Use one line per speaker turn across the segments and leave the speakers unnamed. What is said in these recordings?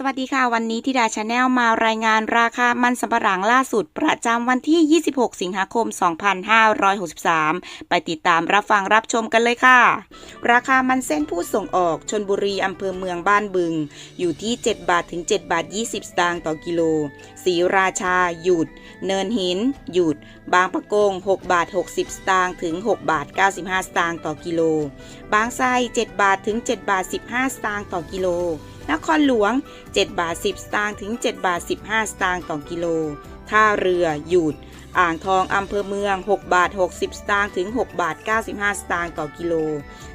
สวัสดีค่ะ วันนี้ทิดาชาแนลมารายงานราคามันสำปะหลังล่าสุด ประจำวันที่ 26 สิงหาคม 2563 ไปติดตามรับฟังรับชมกันเลยค่ะ ราคามันเส้นผู้ส่งออกชนบุรีอำเภอเมืองบ้านบึง อยู่ที่ 7 บาทถึง 7 บาท 20 สตางค์ต่อกิโลศรีราชา หยุด เนินหิน หยุด บางปะกง 6 บาท 60 สตางค์ถึง 6 บาท 95 สตางค์ต่อกิโล บางไทร7บาทถึง 7 บาท 15 สตางค์ต่อกิโล นครหลวง 7 บาท 10 สตางค์ถึง 7 บาท 15 สตางค์ต่อกิโล ท่าเรือหยุดอ่างทองอำเภอเมือง 6 บาท 60 สตางค์ถึง 6 บาท 95 สตางค์ต่อกิโล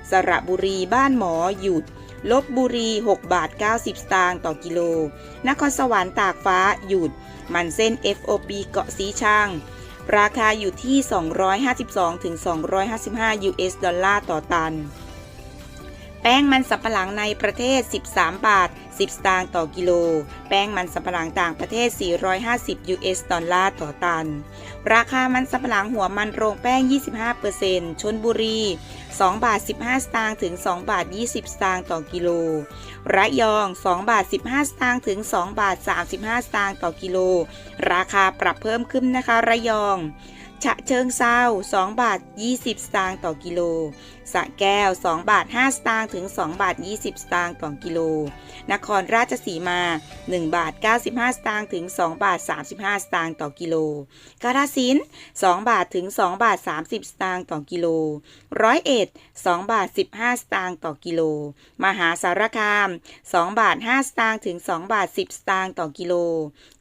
สระบุรีบ้านหมอหยุดลบบุรี 6 บาท 90 สตางค์ต่อกิโล นครสวรรค์ตากฟ้าหยุด มันเส้น FOB เกาะสีชังราคาอยู่ที่ 252ถึง255 US ดอลลาร์ต่อตัน แป้งมันสำปะหลังในประเทศ 13 บาท 10 สตางค์ต่อกิโล แป้งมันสำปะหลังต่างประเทศ 450 US ดอลลาร์ต่อตัน ราคามันสำปะหลังหัวมันโรงแป้ง 25%ชนบุรี 2 บาท 15 สตางค์ถึง 2 บาท 20 สตางค์ต่อกิโล ระยอง 2 บาท 15 สตางค์ถึง 2 บาท 35 สตางค์ต่อกิโล ราคาปรับเพิ่มขึ้นนะคะ ระยอง ฉะเชิงเซา2บาท 20 สตางค์ต่อกิโลสะแก้ว 2 บาท 5 สตางค์ถึง 2 บาท 20 สตางค์ต่อกิโล นครราชสีมา 1 บาท 95 สตางค์ถึง 2 บาท 35 สตางค์ต่อกิโล กาฬสินธุ์2บาทถึง 2 บาท 30 สตางค์ต่อกิโล ร้อยเอ็ด2บาท 15 สตางค์ต่อกิโล มหาสารคาม 2 บาท 5 สตางค์ถึง 2 บาท 10 สตางค์ต่อกิโล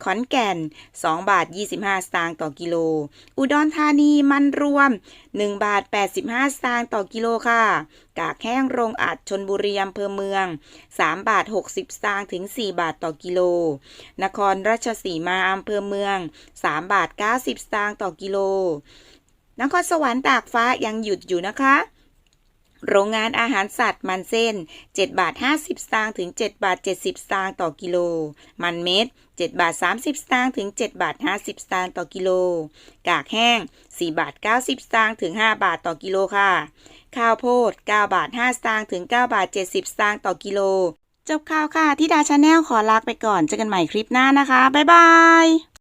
ขอนแก่น 2 บาท 25 สตางค์ต่อกิโล อุดรธานีมันรวม 1 บาท 85 สตางค์ต่อกิโลค่ะ กากแห้งโรงอัดชนบุรีอำเภอเมือง 3 บาท 60 สตางค์ถึง 4 บาทต่อกิโล นครราชสีมาอำเภอเมือง 3 บาท 90 สตางค์ต่อกิโล นครสวรรค์ตากฟ้ายังหยุดอยู่นะคะ โรงงานอาหารสัตว์มันเส้น 7 บาท 50 สตางค์ถึง 7 บาท 70 สตางค์ต่อกิโล มันเม็ด 7 บาท 30 สตางค์ถึง 7 บาท 50 สตางค์ต่อกิโล กากแห้ง 4 บาท 90 สตางค์ถึง 5 บาทต่อกิโลค่ะ ข้าวโพด 9 บาท 5 สตางค์ถึง 9 บาท 70 สตางค์ต่อกิโล จบข่าวค่ะที่ดาชาแนลขอลาไปก่อน เจอกันใหม่คลิปหน้านะคะ บ๊ายบาย